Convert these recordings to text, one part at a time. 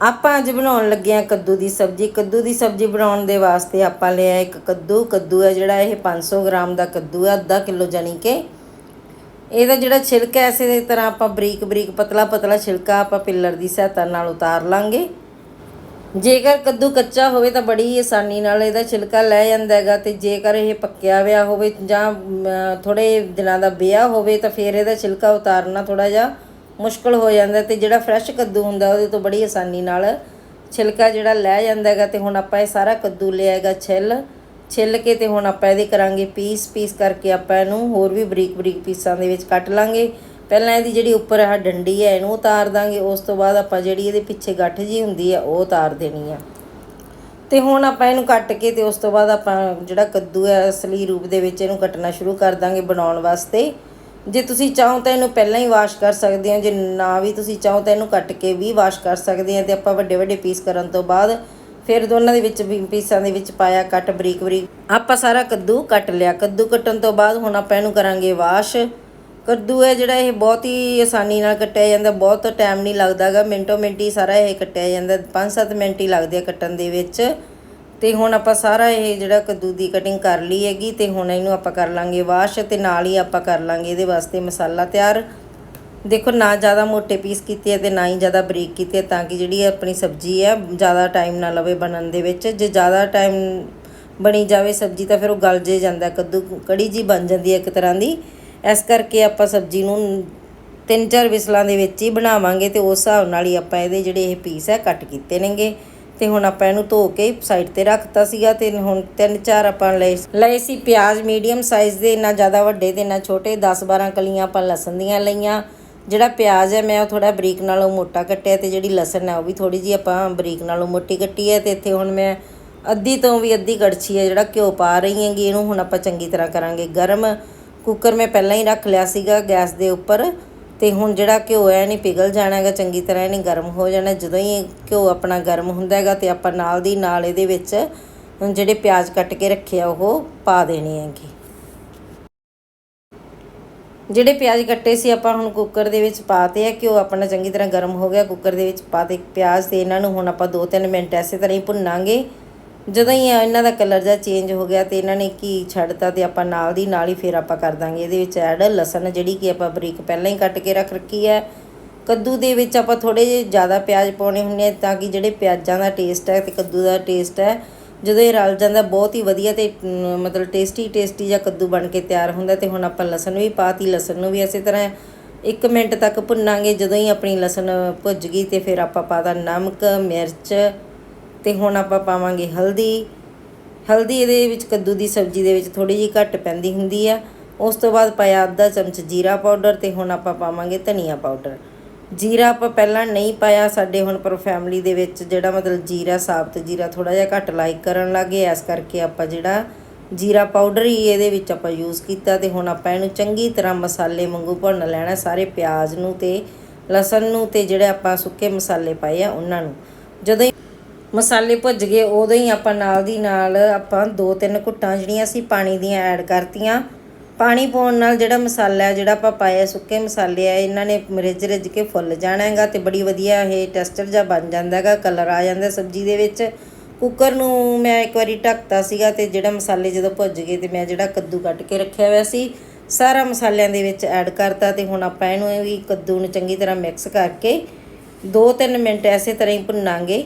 ਆਪਾਂ ਅੱਜ ਬਣਾਉਣ ਲੱਗੇ ਆ ਕੱਦੂ ਦੀ ਸਬਜ਼ੀ। ਕੱਦੂ ਦੀ ਸਬਜ਼ੀ ਬਣਾਉਣ ਦੇ ਵਾਸਤੇ ਆਪਾਂ ਲਿਆ ਇੱਕ ਕੱਦੂ। ਕੱਦੂ ਹੈ ਜਿਹੜਾ ਇਹ 500 ਗ੍ਰਾਮ ਦਾ ਕੱਦੂ ਹੈ ਅੱਧਾ ਕਿਲੋ ਜਾਨੀ ਕਿ। ਇਹਦਾ ਜਿਹੜਾ ਛਿਲਕਾ ਹੈ, ਇਸੇ ਤਰ੍ਹਾਂ ਆਪਾਂ ਬਰੀਕ ਬਰੀਕ ਪਤਲਾ ਪਤਲਾ ਛਿਲਕਾ ਆਪਾਂ ਪਿੱਲਰ ਦੀ ਸਹਾਇਤਾ ਨਾਲ ਉਤਾਰ ਲਾਂਗੇ। ਜੇਕਰ ਕੱਦੂ ਕੱਚਾ ਹੋਵੇ ਤਾਂ ਬੜੀ ਆਸਾਨੀ ਨਾਲ ਇਹਦਾ ਛਿਲਕਾ ਲੈ ਜਾਂਦਾ ਹੈਗਾ ਤੇ ਜੇਕਰ ਇਹ ਪੱਕਿਆ ਹੋਇਆ ਹੋਵੇ ਜਾਂ ਥੋੜੇ ਦਿਨਾਂ ਦਾ ਵਿਆਹ ਹੋਵੇ ਤਾਂ ਫਿਰ ਇਹਦਾ ਛਿਲਕਾ ਉਤਾਰਨਾ ਥੋੜਾ ਜਿਹਾ ਮੁਸ਼ਕਲ ਹੋ ਜਾਂਦਾ ਤੇ ਜਿਹੜਾ ਫਰੈਸ਼ ਕੱਦੂ ਹੁੰਦਾ ਉਹਦੇ ਤੋਂ ਬੜੀ ਆਸਾਨੀ ਨਾਲ ਛਿਲਕਾ ਜਿਹੜਾ ਲੈ ਜਾਂਦਾ ਹੈਗਾ ਤੇ ਹੁਣ ਆਪਾਂ ਇਹ ਸਾਰਾ ਕੱਦੂ ਲਿਆ ਹੈਗਾ ਛਿੱਲ ਛਿੱਲ ਕੇ ਤੇ ਹੁਣ ਆਪਾਂ ਇਹਦੇ ਕਰਾਂਗੇ ਪੀਸ ਪੀਸ ਕਰਕੇ ਆਪਾਂ ਇਹਨੂੰ ਹੋਰ ਵੀ ਬਰੀਕ ਬਰੀਕ ਪੀਸਾਂ ਦੇ ਵਿੱਚ ਕੱਟ ਲਾਂਗੇ। ਪਹਿਲਾਂ ਇਹਦੀ ਜਿਹੜੀ ਉੱਪਰ ਆਹ ਡੰਡੀ ਹੈ ਇਹਨੂੰ ਉਤਾਰ ਦਾਂਗੇ, ਉਸ ਤੋਂ ਬਾਅਦ ਆਪਾਂ ਜਿਹੜੀ ਇਹਦੇ ਪਿੱਛੇ ਗੱਠ ਜੀ ਹੁੰਦੀ ਹੈ ਉਹ ਉਤਾਰ ਦੇਣੀ ਆ। ਤੇ ਹੁਣ ਆਪਾਂ ਇਹਨੂੰ ਕੱਟ ਕੇ ਤੇ ਉਸ ਤੋਂ ਬਾਅਦ ਆਪਾਂ ਜਿਹੜਾ ਕੱਦੂ ਹੈ ਅਸਲੀ ਰੂਪ ਦੇ ਵਿੱਚ ਇਹਨੂੰ ਕੱਟਣਾ ਸ਼ੁਰੂ ਕਰ ਦਾਂਗੇ ਬਣਾਉਣ ਵਾਸਤੇ। ਜੇ ਤੁਸੀਂ ਚਾਹੋ ਤਾਂ ਇਹਨੂੰ ਪਹਿਲਾਂ ਹੀ ਵਾਸ਼ ਕਰ ਸਕਦੇ ਹੋ ਜੇ ਨਾ ਵੀ ਤੁਸੀਂ ਚਾਹੋ ਤਾਂ ਇਹਨੂੰ ਕੱਟ ਕੇ ਵੀ ਵਾਸ਼ ਕਰ ਸਕਦੇ ਆ ਤੇ ਆਪਾਂ ਵੱਡੇ ਵੱਡੇ ਪੀਸ ਕਰਨ ਤੋਂ ਬਾਅਦ ਫਿਰ ਦੋਨਾਂ ਦੇ ਵਿੱਚ ਵੀ ਪੀਸਾਂ ਦੇ ਵਿੱਚ ਪਾਇਆ ਕੱਟ ਬਰੀਕ ਬਰੀਕ ਆਪਾਂ ਸਾਰਾ ਕੱਦੂ ਕੱਟ ਲਿਆ। ਕੱਦੂ ਕੱਟਣ ਤੋਂ ਬਾਅਦ ਹੁਣ ਆਪਾਂ ਇਹਨੂੰ ਕਰਾਂਗੇ ਵਾਸ਼ ਕੱਦੂ ਹੈ ਜਿਹੜਾ ਇਹ ਬਹੁਤ ਹੀ ਆਸਾਨੀ ਨਾਲ ਕੱਟਿਆ ਜਾਂਦਾ, ਬਹੁਤ ਟਾਈਮ ਨਹੀਂ ਲੱਗਦਾਗਾ। ਮਿੰਟੋ ਮਿੰਟ ਹੀ ਸਾਰਾ ਇਹ ਕੱਟਿਆ ਜਾਂਦਾ। 5-7 ਮਿੰਟ ਹੀ ਲੱਗਦੇ ਆ ਕੱਟਣ ਦੇ ਵਿੱਚ। ਤੇ ਹੁਣ ਆਪਾਂ ਸਾਰਾ ਇਹ ਜਿਹੜਾ ਕੱਦੂ ਦੀ ਕਟਿੰਗ ਕਰ ਲਈ ਹੈਗੀ ਤੇ ਹੁਣ ਇਹਨੂੰ ਆਪਾਂ ਕਰ ਲਾਂਗੇ ਵਾਸ਼ ਤੇ ਨਾਲ ਹੀ ਆਪਾਂ ਕਰ ਲਾਂਗੇ ਇਹਦੇ ਵਾਸਤੇ ਮਸਾਲਾ ਤਿਆਰ। ਦੇਖੋ ਨਾ ਜ਼ਿਆਦਾ ਮੋٹے ਪੀਸ ਕੀਤੇ ਆ ਤੇ ਨਾ ਹੀ ਜ਼ਿਆਦਾ ਬਰੀਕ ਕੀਤੇ ਆ ਤਾਂ ਕਿ ਜਿਹੜੀ ਆਪਣੀ ਸਬਜ਼ੀ ਹੈ ਜ਼ਿਆਦਾ ਟਾਈਮ ਨਾ ਲਵੇ ਬਣਨ ਦੇ ਵਿੱਚ। ਜੇ ਜ਼ਿਆਦਾ ਟਾਈਮ ਬਣੀ ਜਾਵੇ ਸਬਜ਼ੀ ਤਾਂ ਫਿਰ ਉਹ ਗਲ ਜੇ ਜਾਂਦਾ, ਕੱਦੂ ਕੜੀ ਜੀ ਬਣ ਜਾਂਦੀ ਹੈ ਇੱਕ ਤਰ੍ਹਾਂ ਦੀ। ਇਸ ਕਰਕੇ ਆਪਾਂ ਸਬਜ਼ੀ ਨੂੰ ਤਿੰਨ ਚਾਰ ਵਿਸਲਾਂ ਦੇ ਵਿੱਚ ਹੀ ਬਣਾਵਾਂਗੇ ਤੇ ਉਸ ਹਿਸਾਬ ਨਾਲ ਹੀ ਆਪਾਂ ਇਹਦੇ ਜਿਹੜੇ ਇਹ ਪੀਸ ਹੈ ਕੱਟ ਕੀਤੇ ਨੇਗੇ। ਤੇ ਹੁਣ ਆਪਾਂ ਇਹਨੂੰ ਧੋ ਕੇ ਸਾਈਡ ਤੇ ਰੱਖਤਾ ਸੀਗਾ ਤੇ ਹੁਣ ਤਿੰਨ ਚਾਰ ਆਪਾਂ ਲਏ ਲਏ ਸੀ ਪਿਆਜ਼ ਮੀਡੀਅਮ ਸਾਈਜ਼ ਦੇ ਨਾ ਜ਼ਿਆਦਾ ਵੱਡੇ ਤੇ ਨਾ ਛੋਟੇ 10 12 ਕਲੀਆਂ ਆਪਾਂ ਲਸਣ ਦੀਆਂ ਲਈਆਂ। ਜਿਹੜਾ ਪਿਆਜ਼ ਹੈ, ਮੈਂ ਉਹ ਥੋੜਾ ਬਰੀਕ ਨਾਲੋਂ ਮੋਟਾ ਕੱਟਿਆ ਤੇ ਜਿਹੜੀ ਲਸਣ ਹੈ, ਉਹ ਵੀ ਥੋੜੀ ਜੀ ਆਪਾਂ ਬਰੀਕ ਨਾਲੋਂ ਮੋਟੀ ਕੱਟੀ ਹੈ ਤੇ ਇੱਥੇ ਹੁਣ ਮੈਂ ਅੱਧੀ ਤੋਂ ਵੀ ਅੱਧੀ ਕੜਛੀ ਹੈ ਜਿਹੜਾ ਘਿਓ ਪਾ ਰਹੀ ਹੈਗੀ, ਇਹਨੂੰ ਹੁਣ ਆਪਾਂ ਚੰਗੀ ਤਰ੍ਹਾਂ ਕਰਾਂਗੇ। ਗਰਮ ਕੁੱਕਰ ਮੈਂ ਪਹਿਲਾਂ ਹੀ ਰੱਖ ਲਿਆ ਸੀਗਾ ਗੈਸ ਦੇ ਉੱਪਰ। ਤੇ ਹੁਣ ਜਿਹੜਾ ਘਿਓ ਹੈ ਨਹੀਂ ਪਿਘਲ ਜਾਣਾ ਹੈਗਾ, ਚੰਗੀ ਤਰ੍ਹਾਂ ਇਹਨੇ ਗਰਮ ਹੋ ਜਾਣਾ। ਜਦੋਂ ਹੀ ਘਿਓ ਆਪਣਾ ਗਰਮ ਹੁੰਦਾ ਹੈਗਾ ਤੇ ਆਪਾਂ ਨਾਲ ਦੀ ਨਾਲ ਇਹਦੇ ਵਿੱਚ ਜਿਹੜੇ ਪਿਆਜ਼ ਕੱਟ ਕੇ ਰੱਖੇ ਆ ਉਹ ਪਾ ਦੇਣੇ ਹੈਗੇ। ਜਿਹੜੇ ਪਿਆਜ਼ ਕੱਟੇ ਸੀ, ਆਪਾਂ ਹੁਣ ਕੁੱਕਰ ਦੇ ਵਿੱਚ ਪਾਤੇ ਆ। ਘਿਓ ਆਪਣਾ ਚੰਗੀ ਤਰ੍ਹਾਂ ਗਰਮ ਹੋ ਗਿਆ, ਕੁੱਕਰ ਦੇ ਵਿੱਚ ਪਾਤੇ ਪਿਆਜ਼ ਤੇ ਇਹਨਾਂ ਨੂੰ ਹੁਣ ਆਪਾਂ 2-3 ਮਿੰਟ ਐਸੇ ਤਰ੍ਹਾਂ ਹੀ ਭੁੰਨਾਂਗੇ। ਜਦੋਂ ਹੀ ਇਹਨਾਂ ਦਾ ਕਲਰ ਜਿਹਾ ਚੇਂਜ ਹੋ ਗਿਆ ਤੇ ਇਹਨਾਂ ਨੇ ਕੀ ਛੱਡਤਾ ਤੇ ਆਪਾਂ ਨਾਲ ਦੀ ਨਾਲ ਹੀ ਫਿਰ ਆਪਾਂ ਕਰ ਦਾਂਗੇ। ਇਹਦੇ ਵਿੱਚ ਐਡ ਲਸਣ ਜਿਹੜੀ ਕਿ ਆਪਾਂ ਬਰੀਕ ਪਹਿਲਾਂ ਹੀ ਕੱਟ ਕੇ ਰੱਖ ਰੱਖੀ ਹੈ। ਕੱਦੂ ਦੇ ਵਿੱਚ ਆਪਾਂ ਥੋੜੇ ਜਿਹੇ ਜ਼ਿਆਦਾ ਪਿਆਜ਼ ਪਾਉਣੇ ਹੁੰਦੇ ਆ ਤਾਂ ਕਿ ਜਿਹੜੇ ਪਿਆਜ਼ਾਂ ਦਾ ਟੇਸਟ ਹੈ ਤੇ ਕੱਦੂ ਦਾ ਟੇਸਟ ਹੈ, ਜਦੋਂ ਇਹ ਰਲ ਜਾਂਦਾ ਬਹੁਤ ਹੀ ਵਧੀਆ ਤੇ ਮਤਲਬ ਟੇਸਟੀ ਟੇਸਟੀ ਜਿਹਾ ਕੱਦੂ ਬਣ ਕੇ ਤਿਆਰ ਹੁੰਦਾ ਤੇ ਹੁਣ ਆਪਾਂ ਲਸਣ ਵੀ ਪਾਤੀ ਲਸਣ ਨੂੰ ਵੀ ਇਸੇ ਤਰ੍ਹਾਂ 1 ਮਿੰਟ ਤੱਕ ਭੁੰਨਾਂਗੇ। ਜਦੋਂ ਹੀ ਆਪਣੀ ਲਸਣ ਭੁੱਜ ਗਈ ਤੇ ਫਿਰ ਆਪਾਂ ਪਾਦਾ ਨਮਕ, ਮਿਰਚ ਤੇ ਹੁਣ ਆਪਾਂ ਪਾਵਾਂਗੇ ਹਲਦੀ। ਹਲਦੀ ਇਹਦੇ ਵਿੱਚ ਕੱਦੂ ਦੀ ਸਬਜ਼ੀ ਦੇ ਵਿੱਚ ਥੋੜੀ ਜਿਹੀ ਘੱਟ ਪੈਂਦੀ ਹੁੰਦੀ ਆ। ਉਸ ਤੋਂ ਬਾਅਦ ਪਾਇਆ ਅੱਧਾ ਚਮਚ ਜੀਰਾ ਪਾਊਡਰ ਤੇ ਹੁਣ ਆਪਾਂ ਪਾਵਾਂਗੇ ਧਨੀਆ ਪਾਊਡਰ। ਜੀਰਾ ਆਪਾਂ ਪਹਿਲਾਂ ਨਹੀਂ ਪਾਇਆ, ਸਾਡੇ ਹੁਣ ਪਰ ਫੈਮਿਲੀ ਦੇ ਵਿੱਚ ਜਿਹੜਾ ਮਤਲਬ ਜੀਰਾ, ਸਾਬਤ ਜੀਰਾ ਥੋੜਾ ਜਿਹਾ ਘੱਟ ਲਾਈਕ ਕਰਨ ਲੱਗੇ ਇਸ ਕਰਕੇ ਆਪਾਂ ਜਿਹੜਾ ਜੀਰਾ ਪਾਊਡਰ ਹੀ ਇਹਦੇ ਵਿੱਚ ਆਪਾਂ ਯੂਜ਼ ਕੀਤਾ ਤੇ ਹੁਣ ਆਪਾਂ ਇਹਨੂੰ ਚੰਗੀ ਤਰ੍ਹਾਂ ਮਸਾਲੇ ਵਾਂਗੂ ਭੁੰਨ ਲੈਣਾ ਸਾਰੇ ਪਿਆਜ਼ ਨੂੰ ਤੇ ਲਸਣ ਨੂੰ ਤੇ ਜਿਹੜੇ ਆਪਾਂ ਸੁੱਕੇ ਮਸਾਲੇ ਪਾਏ ਆ ਉਹਨਾਂ ਨੂੰ। ਜਦੋਂ ਹੀ ਮਸਾਲੇ ਭੁੱਜ ਗਏ, ਉਦੋਂ ਹੀ ਆਪਾਂ ਨਾਲ ਦੀ ਨਾਲ ਆਪਾਂ ਦੋ ਤਿੰਨ ਘੁੱਟਾਂ ਜਿਹੜੀਆਂ ਸੀ ਪਾਣੀ ਦੀਆਂ ਐਡ ਕਰਤੀਆਂ। ਪਾਣੀ ਪਾਉਣ ਨਾਲ ਜਿਹੜਾ ਮਸਾਲਾ ਹੈ, ਜਿਹੜਾ ਆਪਾਂ ਪਾਇਆ ਸੁੱਕੇ ਮਸਾਲੇ ਆ, ਇਹਨਾਂ ਨੇ ਰਿੱਝ ਰਿੱਝ ਕੇ ਫੁੱਲ ਜਾਣਾ ਹੈਗਾ ਤੇ ਬੜੀ ਵਧੀਆ ਇਹ ਟੈਸਟਰ ਜਿਹਾ ਬਣ ਜਾਂਦਾ ਹੈਗਾ, ਕਲਰ ਆ ਜਾਂਦਾ ਸਬਜ਼ੀ ਦੇ ਵਿੱਚ। ਕੁੱਕਰ ਨੂੰ ਮੈਂ ਇੱਕ ਵਾਰੀ ਢੱਕਤਾ ਸੀਗਾ ਤੇ ਜਿਹੜਾ ਮਸਾਲੇ ਜਦੋਂ ਭੁੱਜ ਗਏ ਤੇ ਮੈਂ ਜਿਹੜਾ ਕੱਦੂ ਕੱਟ ਕੇ ਰੱਖਿਆ ਹੋਇਆ ਸੀ, ਸਾਰਾ ਮਸਾਲਿਆਂ ਦੇ ਵਿੱਚ ਐਡ ਕਰਤਾ ਤੇ ਹੁਣ ਆਪਾਂ ਇਹਨੂੰ ਇਹ ਵੀ ਕੱਦੂ ਨੂੰ ਚੰਗੀ ਤਰ੍ਹਾਂ ਮਿਕਸ ਕਰਕੇ 2-3 ਮਿੰਟ ਐਸੇ ਤਰ੍ਹਾਂ ਹੀ ਭੁੰਨਾਂਗੇ।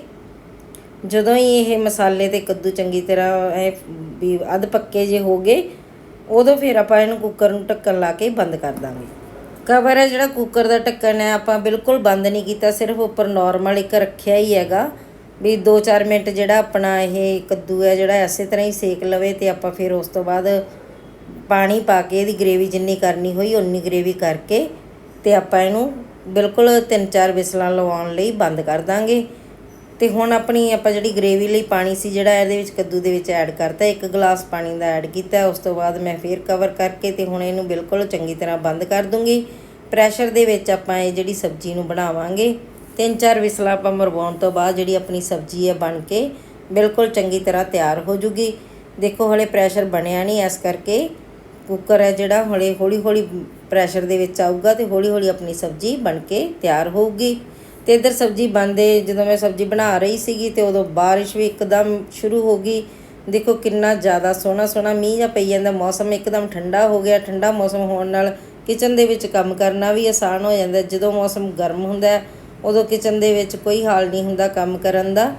ਜਦੋਂ ਹੀ ਇਹ ਮਸਾਲੇ ਤੇ ਕੱਦੂ ਚੰਗੀ ਤਰ੍ਹਾਂ ਇਹ ਵੀ ਅੱਧ ਪੱਕੇ ਜੇ ਹੋ ਗਏ, ਉਦੋਂ ਫਿਰ ਆਪਾਂ ਇਹਨੂੰ ਕੁੱਕਰ ਨੂੰ ਢੱਕਣ ਲਾ ਕੇ ਬੰਦ ਕਰ ਦਾਂਗੇ। ਕਵਰ ਹੈ ਜਿਹੜਾ ਕੁੱਕਰ ਦਾ ਢੱਕਣ ਹੈ, ਆਪਾਂ ਬਿਲਕੁਲ ਬੰਦ ਨਹੀਂ ਕੀਤਾ, ਸਿਰਫ ਉੱਪਰ ਨਾਰਮਲ ਇੱਕ ਰੱਖਿਆ ਹੀ ਹੈਗਾ। ਵੀ 2-4 ਮਿੰਟ ਜਿਹੜਾ ਆਪਣਾ ਇਹ ਕੱਦੂ ਹੈ, ਜਿਹੜਾ ਐਸੇ ਤਰ੍ਹਾਂ ਹੀ ਸੇਕ ਲਵੇ ਤੇ ਆਪਾਂ ਫਿਰ ਉਸ ਤੋਂ ਬਾਅਦ ਪਾਣੀ ਪਾ ਕੇ ਇਹਦੀ ਗ੍ਰੇਵੀ ਜਿੰਨੀ ਕਰਨੀ ਹੋਈ ਉਨੀ ਗ੍ਰੇਵੀ ਕਰਕੇ ਤੇ ਆਪਾਂ ਇਹਨੂੰ ਬਿਲਕੁਲ 3-4 ਵਿਸਲਾਂ ਲਵਾਉਣ ਲਈ ਬੰਦ ਕਰ ਦਾਂਗੇ। ਤੇ ਹੁਣ ਆਪਣੀ ਆਪਾਂ ਜਿਹੜੀ ਗ੍ਰੇਵੀ ਲਈ ਪਾਣੀ ਸੀ, ਜਿਹੜਾ ਇਹਦੇ ਵਿੱਚ ਕੱਦੂ ਦੇ ਵਿੱਚ ਐਡ ਕਰਤਾ, ਇੱਕ ਗਲਾਸ ਪਾਣੀ ਦਾ ਐਡ ਕੀਤਾ, ਉਸ ਤੋਂ ਬਾਅਦ ਮੈਂ ਫੇਰ ਕਵਰ ਕਰਕੇ ਤੇ ਹੁਣ ਇਹਨੂੰ ਬਿਲਕੁਲ ਚੰਗੀ ਤਰ੍ਹਾਂ ਬੰਦ ਕਰ ਦੂੰਗੀ। ਪ੍ਰੈਸ਼ਰ ਦੇ ਵਿੱਚ ਆਪਾਂ ਇਹ ਜਿਹੜੀ ਸਬਜ਼ੀ ਨੂੰ ਬਣਾਵਾਂਗੇ। ਤਿੰਨ ਚਾਰ ਵਿਸਲਾਂ ਆਪਾਂ ਮਰਵਾਉਣ ਤੋਂ ਬਾਅਦ ਜਿਹੜੀ ਆਪਣੀ ਸਬਜ਼ੀ ਹੈ ਬਣ ਕੇ ਬਿਲਕੁਲ ਚੰਗੀ ਤਰ੍ਹਾਂ ਤਿਆਰ ਹੋ ਜੂਗੀ। ਦੇਖੋ ਹਲੇ ਪ੍ਰੈਸ਼ਰ ਬਣਿਆ ਨਹੀਂ, ਇਸ ਕਰਕੇ ਕੁੱਕਰ ਹੈ ਜਿਹੜਾ, ਹੌਲੀ ਹੌਲੀ ਹੌਲੀ ਪ੍ਰੈਸ਼ਰ ਦੇ ਵਿੱਚ ਆਊਗਾ ਤੇ ਹੌਲੀ ਹੌਲੀ ਆਪਣੀ ਸਬਜ਼ੀ ਬਣ ਕੇ ਤਿਆਰ ਹੋਊਗੀ। ਤੇ ਤੇ ਇੱਧਰ ਸਬਜ਼ੀ ਬਣਦੇ, ਜਦੋਂ ਮੈਂ ਸਬਜ਼ੀ ਬਣਾ ਰਹੀ ਸੀਗੀ ਤੇ ਉਦੋਂ ਬਾਰਿਸ਼ ਵੀ ਇੱਕਦਮ ਸ਼ੁਰੂ ਹੋ ਗਈ। ਦੇਖੋ ਕਿੰਨਾ ਜ਼ਿਆਦਾ ਸੋਹਣਾ ਸੋਹਣਾ ਮੀਂਹ ਜਾਂ ਪਈ ਜਾਂਦਾ, ਮੌਸਮ ਇੱਕਦਮ ਠੰਡਾ ਹੋ ਗਿਆ। ਠੰਡਾ ਮੌਸਮ ਹੋਣ ਨਾਲ ਕਿਚਨ ਦੇ ਵਿੱਚ ਕੰਮ ਕਰਨਾ ਵੀ ਆਸਾਨ ਹੋ ਜਾਂਦਾ। ਜਦੋਂ ਮੌਸਮ ਗਰਮ ਹੁੰਦਾ, ਉਦੋਂ ਕਿਚਨ ਦੇ ਵਿੱਚ ਕੋਈ ਹਾਲ ਨਹੀਂ ਹੁੰਦਾ ਕੰਮ ਕਰਨ ਦਾ।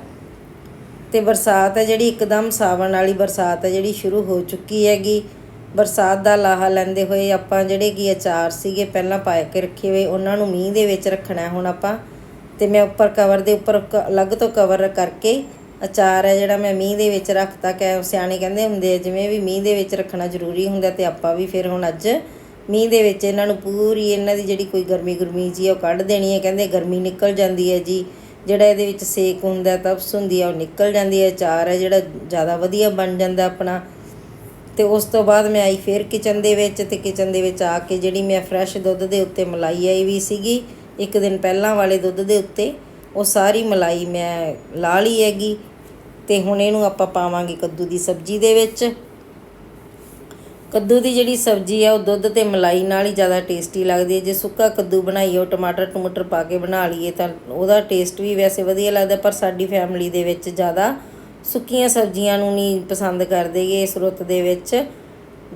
ਤੇ ਬਰਸਾਤ ਹੈ ਜਿਹੜੀ, ਇੱਕਦਮ ਸਾਵਣ ਵਾਲੀ ਬਰਸਾਤ ਹੈ ਜਿਹੜੀ ਸ਼ੁਰੂ ਹੋ ਚੁੱਕੀ ਹੈਗੀ। ਬਰਸਾਤ ਦਾ ਲਾਹਾ ਲੈਂਦੇ ਹੋਏ ਆਪਾਂ ਜਿਹੜੇ ਕੀ ਅਚਾਰ ਸੀਗੇ ਪਹਿਲਾਂ ਪਾ ਕੇ ਰੱਖੇ ਹੋਏ, ਉਹਨਾਂ ਨੂੰ ਮੀਂਹ ਦੇ ਵਿੱਚ ਰੱਖਣਾ ਹੁਣ ਆਪਾਂ। ਤੇ ਮੈਂ ਉੱਪਰ ਕਵਰ ਦੇ ਉੱਪਰ ਕ- ਅਲੱਗ ਤੋਂ ਕਵਰ ਕਰਕੇ ਅਚਾਰ ਹੈ ਜਿਹੜਾ ਮੈਂ ਮੀਂਹ ਦੇ ਵਿੱਚ ਰੱਖਤਾ, ਕਿ ਸਿਆਣੇ ਕਹਿੰਦੇ ਹੁੰਦੇ ਆ, ਜਿਵੇਂ ਵੀ ਮੀਂਹ ਦੇ ਵਿੱਚ ਰੱਖਣਾ ਜ਼ਰੂਰੀ ਹੁੰਦਾ ਤੇ ਆਪਾਂ ਵੀ ਫਿਰ ਹੁਣ ਅੱਜ ਮੀਂਹ ਦੇ ਵਿੱਚ ਇਹਨਾਂ ਨੂੰ ਪੂਰੀ ਇਹਨਾਂ ਦੀ ਜਿਹੜੀ ਕੋਈ ਗਰਮੀ ਗੁਰਮੀ ਜੀ ਆ, ਉਹ ਕੱਢ ਦੇਣੀ ਹੈ, ਕਹਿੰਦੇ ਗਰਮੀ ਨਿਕਲ ਜਾਂਦੀ ਹੈ ਜੀ। ਜਿਹੜਾ ਇਹਦੇ ਵਿੱਚ ਸੇਕ ਹੁੰਦਾ, ਤਪਸ ਹੁੰਦੀ ਆ, ਉਹ ਨਿਕਲ ਜਾਂਦੀ ਹੈ, ਅਚਾਰ ਹੈ ਜਿਹੜਾ ਜ਼ਿਆਦਾ ਵਧੀਆ ਬਣ ਜਾਂਦਾ ਆਪਣਾ। ਤੇ ਉਸ ਤੋਂ ਬਾਅਦ ਮੈਂ ਆਈ ਫਿਰ ਕਿਚਨ ਦੇ ਵਿੱਚ ਤੇ ਕਿਚਨ ਦੇ ਵਿੱਚ ਆ ਕੇ ਜਿਹੜੀ ਮੈਂ ਫਰੈਸ਼ ਦੁੱਧ ਦੇ ਉੱਤੇ ਮਲਾਈ ਆਈ ਵੀ ਸੀਗੀ ਇੱਕ ਦਿਨ ਪਹਿਲਾਂ ਵਾਲੇ ਦੁੱਧ ਦੇ ਉੱਤੇ ਉਹ ਸਾਰੀ ਮਲਾਈ ਮੈਂ ਲਾ ਲਈ ਹੈਗੀ ਤੇ ਹੁਣ ਇਹਨੂੰ ਆਪਾਂ ਪਾਵਾਂਗੇ ਕੱਦੂ ਦੀ ਸਬਜ਼ੀ ਦੇ ਵਿੱਚ। ਕੱਦੂ ਦੀ ਜਿਹੜੀ ਸਬਜ਼ੀ ਆ, ਉਹ ਦੁੱਧ ਤੇ ਮਲਾਈ ਨਾਲ ਹੀ ਜ਼ਿਆਦਾ ਟੇਸਟੀ ਲੱਗਦੀ ਹੈ। ਜੇ ਸੁੱਕਾ ਕੱਦੂ ਬਣਾਈਏ, ਉਹ ਟਮਾਟਰ ਟਮਾਟਰ ਪਾ ਕੇ ਬਣਾ ਲਈਏ ਤਾਂ ਉਹਦਾ ਟੇਸਟ ਵੀ ਵੈਸੇ ਵਧੀਆ ਲੱਗਦਾ, ਪਰ ਸਾਡੀ ਫੈਮਿਲੀ ਦੇ ਵਿੱਚ ਜ਼ਿਆਦਾ ਸੁੱਕੀਆਂ ਸਬਜ਼ੀਆਂ ਨੂੰ ਨਹੀਂ ਪਸੰਦ ਕਰਦੇਗੇ ਇਸ ਰੁੱਤ ਦੇ ਵਿੱਚ।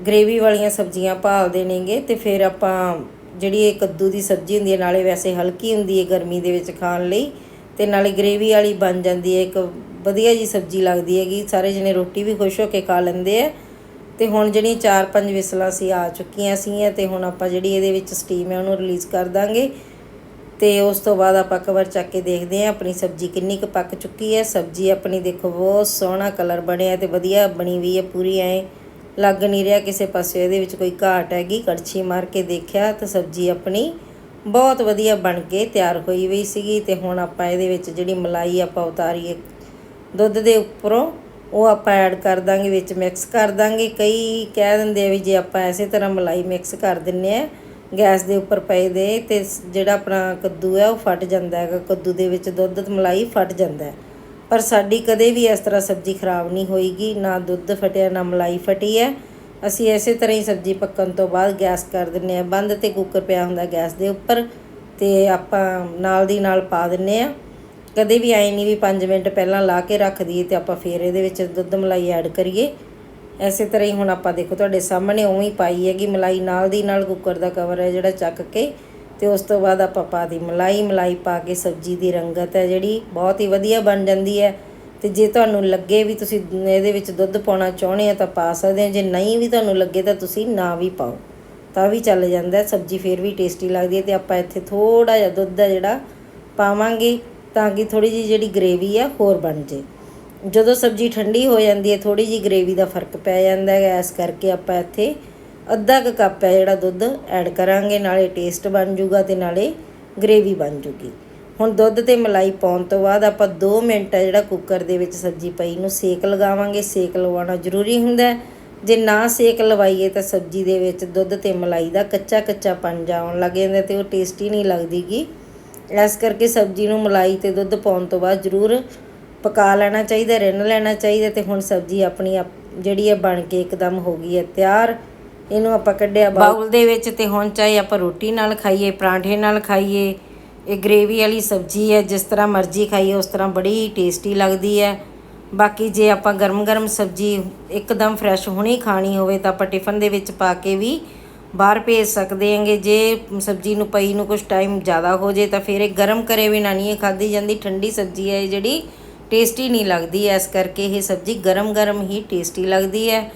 ਗ੍ਰੇਵੀ ਵਾਲੀਆਂ ਸਬਜ਼ੀਆਂ ਭਾਲਦੇ ਨੇਗੇ ਤੇ ਫਿਰ ਆਪਾਂ ਜਿਹੜੀ ਇਹ ਕੱਦੂ ਦੀ ਸਬਜ਼ੀ ਹੁੰਦੀ ਹੈ, ਨਾਲੇ ਵੈਸੇ ਹਲਕੀ ਹੁੰਦੀ ਹੈ ਗਰਮੀ ਦੇ ਵਿੱਚ ਖਾਣ ਲਈ ਤੇ ਨਾਲੇ ਗ੍ਰੇਵੀ ਵਾਲੀ ਬਣ ਜਾਂਦੀ ਹੈ, ਇੱਕ ਵਧੀਆ ਜੀ ਸਬਜ਼ੀ ਲੱਗਦੀ ਹੈਗੀ। ਸਾਰੇ ਜਣੇ ਰੋਟੀ ਵੀ ਖੁਸ਼ ਹੋ ਕੇ ਖਾ ਲੈਂਦੇ ਆ। ਤੇ ਹੁਣ ਜਿਹੜੀਆਂ ਚਾਰ ਪੰਜ ਵਿਸਲਾਂ ਸੀ, ਆ ਚੁੱਕੀਆਂ ਸੀਗੀਆਂ ਤੇ ਹੁਣ ਆਪਾਂ ਜਿਹੜੀ ਇਹਦੇ ਵਿੱਚ ਸਟੀਮ ਹੈ, ਉਹਨੂੰ ਰਿਲੀਜ਼ ਕਰ ਦਾਂਗੇ। ਤੇ ਉਸ ਤੋਂ ਬਾਅਦ ਆਪਾਂ ਕਵਰ ਚੱਕ ਕੇ ਦੇਖਦੇ ਹਾਂ ਆਪਣੀ ਸਬਜ਼ੀ ਕਿੰਨੀ ਕੁ ਪੱਕ ਚੁੱਕੀ ਹੈ। ਸਬਜ਼ੀ ਆਪਣੀ ਦੇਖੋ, ਬਹੁਤ ਸੋਹਣਾ ਕਲਰ ਬਣਿਆ ਤੇ ਵਧੀਆ ਬਣੀ ਵੀ ਹੈ ਪੂਰੀ, ਐ ਲੱਗ ਨਹੀਂ ਰਿਹਾ ਕਿਸੇ ਪਾਸੇ। ਇਹਦੇ ਵਿੱਚ ਕੋਈ ਘਾਟ ਹੈਗੀ। ਕੜਛੀ ਮਾਰ ਕੇ ਦੇਖਿਆ ਤਾਂ ਸਬਜ਼ੀ ਆਪਣੀ ਬਹੁਤ ਵਧੀਆ ਬਣ ਕੇ ਤਿਆਰ ਹੋਈ ਹੋਈ ਸੀਗੀ ਤੇ ਹੁਣ ਆਪਾਂ ਇਹਦੇ ਵਿੱਚ ਜਿਹੜੀ ਮਲਾਈ ਆਪਾਂ ਉਤਾਰੀਏ ਦੁੱਧ ਦੇ ਉੱਪਰੋਂ, ਉਹ ਆਪਾਂ ਐਡ ਕਰ ਦਾਂਗੇ, ਵਿੱਚ ਮਿਕਸ ਕਰ ਦਾਂਗੇ। ਕਈ ਕਹਿ ਦਿੰਦੇ ਆ ਵੀ ਜੇ ਆਪਾਂ ਐਸੇ ਤਰ੍ਹਾਂ ਮਲਾਈ ਮਿਕਸ ਕਰ ਦਿੰਨੇ ਆ, ਗੈਸ ਦੇ ਉੱਪਰ ਪਏ ਦੇ ਤੇ ਜਿਹੜਾ ਆਪਣਾ ਕੱਦੂ ਹੈ ਉਹ ਫਟ ਜਾਂਦਾ ਹੈਗਾ। ਕੱਦੂ ਦੇ ਵਿੱਚ ਦੁੱਧ ਤੇ ਮਲਾਈ ਫਟ ਜਾਂਦਾ ਹੈ। ਪਰ ਸਾਡੀ ਕਦੇ ਵੀ ਇਸ ਤਰ੍ਹਾਂ ਸਬਜ਼ੀ ਖਰਾਬ ਨਹੀਂ ਹੋਏਗੀ ਨਾ ਦੁੱਧ ਫਟਿਆ, ਨਾ ਮਲਾਈ ਫਟੀ ਹੈ। ਅਸੀਂ ਇਸੇ ਤਰ੍ਹਾਂ ਹੀ ਸਬਜ਼ੀ ਪੱਕਣ ਤੋਂ ਬਾਅਦ ਗੈਸ ਕਰ ਦਿੰਨੇ ਆ ਬੰਦ ਤੇ ਕੁੱਕਰ ਪਿਆ ਹੁੰਦਾ ਗੈਸ ਦੇ ਉੱਪਰ ਤੇ ਆਪਾਂ ਨਾਲ ਦੀ ਨਾਲ ਪਾ ਦਿੰਨੇ ਆ ਕਦੇ ਵੀ ਐ ਨਹੀਂ ਵੀ 5 ਮਿੰਟ ਪਹਿਲਾਂ ਲਾ ਕੇ ਰੱਖ ਦਈਏ ਤੇ ਆਪਾਂ ਫੇਰ ਇਹਦੇ ਵਿੱਚ ਦੁੱਧ ਮਲਾਈ ਐਡ ਕਰੀਏ। ਐਸੇ ਤਰ੍ਹਾਂ ਹੀ ਹੁਣ ਆਪਾਂ ਦੇਖੋ ਤੁਹਾਡੇ ਸਾਹਮਣੇ ਉਵੇਂ ਹੀ ਪਾਈ ਹੈਗੀ ਮਲਾਈ ਨਾਲ ਦੀ ਨਾਲ ਕੁੱਕਰ ਦਾ ਕਵਰ ਹੈ ਜਿਹੜਾ ਚੱਕ ਕੇ ਤੇ ਉਸ ਤੋਂ ਬਾਅਦ ਆਪਾਂ ਪਾ ਦੀ ਮਲਾਈ ਮਲਾਈ ਪਾ ਕੇ ਸਬਜ਼ੀ ਦੀ ਰੰਗਤ ਹੈ ਜਿਹੜੀ ਬਹੁਤ ਹੀ ਵਧੀਆ ਬਣ ਜਾਂਦੀ ਹੈ। ਤੇ ਜੇ ਤੁਹਾਨੂੰ ਲੱਗੇ ਵੀ ਤੁਸੀਂ ਇਹਦੇ ਵਿੱਚ ਦੁੱਧ ਪਾਉਣਾ ਚਾਹੁੰਦੇ ਆ ਤਾਂ ਪਾ ਸਕਦੇ ਹੋ, ਜੇ ਨਹੀਂ ਵੀ ਤੁਹਾਨੂੰ ਲੱਗੇ ਤਾਂ ਤੁਸੀਂ ਨਾ ਵੀ ਪਾਓ। ਤਾਂ ਵੀ ਚੱਲ ਜਾਂਦਾ ਸਬਜ਼ੀ ਫੇਰ ਵੀ ਟੇਸਟੀ ਲੱਗਦੀ ਹੈ ਤੇ ਆਪਾਂ ਇੱਥੇ ਥੋੜਾ ਜਿਹਾ ਦੁੱਧ ਹੈ ਜਿਹੜਾ ਪਾਵਾਂਗੇ ਤਾਂ ਕਿ ਥੋੜੀ ਜਿਹੀ ਜਿਹੜੀ ਗ੍ਰੇਵੀ ਆ ਹੋਰ ਬਣ ਜੇ ਜਦੋਂ ਸਬਜ਼ੀ ਠੰਡੀ ਹੋ ਜਾਂਦੀ ਹੈ ਥੋੜੀ ਜਿਹੀ ਗ੍ਰੇਵੀ ਦਾ ਫ਼ਰਕ ਪੈ ਜਾਂਦਾ ਹੈ, ਇਸ ਕਰਕੇ ਆਪਾਂ ਇੱਥੇ ਅੱਧਾ ਕੁ ਕੱਪ ਹੈ ਜਿਹੜਾ ਦੁੱਧ ਐਡ ਕਰਾਂਗੇ, ਨਾਲੇ ਟੇਸਟ ਬਣ ਜੂਗਾ ਤੇ ਨਾਲੇ ਗ੍ਰੇਵੀ ਬਣ ਜੂਗੀ। ਹੁਣ ਦੁੱਧ ਤੇ ਮਲਾਈ ਪਾਉਣ ਤੋਂ ਬਾਅਦ ਆਪਾਂ 2 ਮਿੰਟ ਹੈ ਜਿਹੜਾ ਕੁੱਕਰ ਦੇ ਵਿੱਚ ਸਬਜ਼ੀ ਪਈ ਨੂੰ ਸੇਕ ਲਗਾਵਾਂਗੇ। ਸੇਕ ਲਵਾਉਣਾ ਜ਼ਰੂਰੀ ਹੁੰਦਾ ਜੇ ਨਾ ਸੇਕ ਲਵਾਈਏ ਤਾਂ ਸਬਜ਼ੀ ਦੇ ਵਿੱਚ ਦੁੱਧ ਤੇ ਮਲਾਈ ਦਾ ਕੱਚਾ ਕੱਚਾ ਪਣ ਜਾਉਣ ਲੱਗ ਜਾਂਦਾ ਤੇ ਉਹ ਟੇਸਟੀ ਨਹੀਂ ਲੱਗਦੀਗੀ। ਇਸ ਕਰਕੇ ਸਬਜ਼ੀ ਨੂੰ ਮਲਾਈ ਤੇ ਦੁੱਧ ਪਾਉਣ ਤੋਂ ਬਾਅਦ ਜ਼ਰੂਰ ਪਕਾ ਲੈਣਾ ਚਾਹੀਦਾ, ਰਿੰਨ ਲੈਣਾ ਚਾਹੀਦਾ ਤੇ ਹੁਣ ਸਬਜ਼ੀ ਆਪਣੀ ਆਪ- ਜਿਹੜੀ ਹੈ ਬਣ ਕੇ ਇੱਕਦਮ ਹੋ ਗਈ ਹੈ ਤਿਆਰ। ਇਹਨੂੰ ਆਪਾਂ ਕੱਢਿਆ ਬਾਉਲ ਦੇ ਵਿੱਚ ਤੇ ਹੁਣ ਚਾਹੇ ਆਪਾਂ ਰੋਟੀ ਨਾਲ ਖਾਈਏ, ਪਰਾਂਠੇ ਨਾਲ ਖਾਈਏ, ਇਹ ਗ੍ਰੇਵੀ ਵਾਲੀ ਸਬਜ਼ੀ ਹੈ, ਜਿਸ ਤਰ੍ਹਾਂ ਮਰਜ਼ੀ ਖਾਈਏ, ਉਸ ਤਰ੍ਹਾਂ ਬੜੀ ਟੇਸਟੀ ਲੱਗਦੀ ਹੈ। ਬਾਕੀ ਜੇ ਆਪਾਂ ਗਰਮ-ਗਰਮ ਸਬਜ਼ੀ ਇੱਕਦਮ ਫਰੈਸ਼ ਹੁਣੀ ਖਾਣੀ ਹੋਵੇ ਤਾਂ ਆਪਾਂ ਟਿਫਨ ਦੇ ਵਿੱਚ ਪਾ ਕੇ ਵੀ ਬਾਹਰ ਭੇਜ ਸਕਦੇ ਹਾਂਗੇ। ਜੇ ਸਬਜ਼ੀ ਨੂੰ ਪਈ ਨੂੰ ਕੁਝ ਟਾਈਮ ਜ਼ਿਆਦਾ ਹੋ ਜੇ ਤਾਂ ਫਿਰ ਇਹ ਗਰਮ ਕਰੇ ਬਿਨਾਂ ਨਹੀਂ ਇਹ ਖਾਧੀ ਜਾਂਦੀ। ਠੰਡੀ ਸਬਜ਼ੀ ਹੈ ਇਹ ਜਿਹੜੀ ਟੇਸਟੀ ਨਹੀਂ ਲੱਗਦੀ। ਇਸ ਕਰਕੇ ਇਹ ਸਬਜ਼ੀ ਗਰਮ-ਗਰਮ ਹੀ ਟੇਸਟੀ ਲੱਗਦੀ ਹੈ।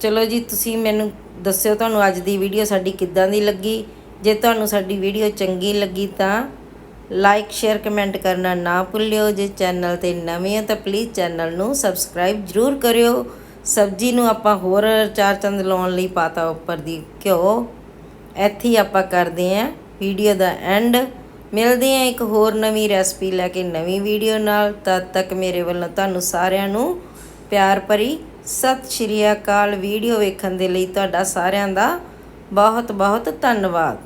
ਚਲੋ ਜੀ, ਤੁਸੀਂ ਮੈਨੂੰ ਦੱਸਿਓ ਤੁਹਾਨੂੰ ਅੱਜ ਦੀ ਵੀਡੀਓ ਸਾਡੀ ਕਿੱਦਾਂ ਦੀ ਲੱਗੀ। ਜੇ ਤੁਹਾਨੂੰ ਸਾਡੀ ਵੀਡੀਓ ਚੰਗੀ ਲੱਗੀ ਤਾਂ ਲਾਈਕ ਸ਼ੇਅਰ ਕਮੈਂਟ ਕਰਨਾ ਨਾ ਭੁੱਲਿਓ। ਜੇ ਚੈਨਲ ਤੇ ਨਵੇਂ ਹੋ ਤਾਂ ਪਲੀਜ਼ ਚੈਨਲ ਨੂੰ ਸਬਸਕ੍ਰਾਈਬ ਜ਼ਰੂਰ ਕਰਿਓ। ਸਬਜ਼ੀ ਨੂੰ ਆਪਾਂ ਹੋਰ ਚਾਰ ਚੰਦ ਲਾਉਣ ਲਈ ਪਾਤਾ ਉੱਪਰ ਦੀ ਘਿਓ। ਇੱਥੇ ਆਪਾਂ ਕਰਦੇ ਆਂ ਵੀਡੀਓ ਦਾ ਐਂਡ ਮਿਲਦੇ ਆਂ ਇੱਕ ਹੋਰ ਨਵੀਂ ਰੈਸਪੀ ਲੈ ਕੇ ਨਵੀਂ ਵੀਡੀਓ ਨਾਲ। ਤਦ ਤੱਕ ਮੇਰੇ ਵੱਲੋਂ ਤੁਹਾਨੂੰ ਸਾਰਿਆਂ ਨੂੰ ਪਿਆਰ ਭਰੀ ਸਤਿ ਸ਼੍ਰੀ ਅਕਾਲ ਵੀਡੀਓ ਵੇਖਣ ਦੇ ਲਈ ਤੁਹਾਡਾ ਸਾਰਿਆਂ ਦਾ ਬਹੁਤ ਬਹੁਤ ਧੰਨਵਾਦ।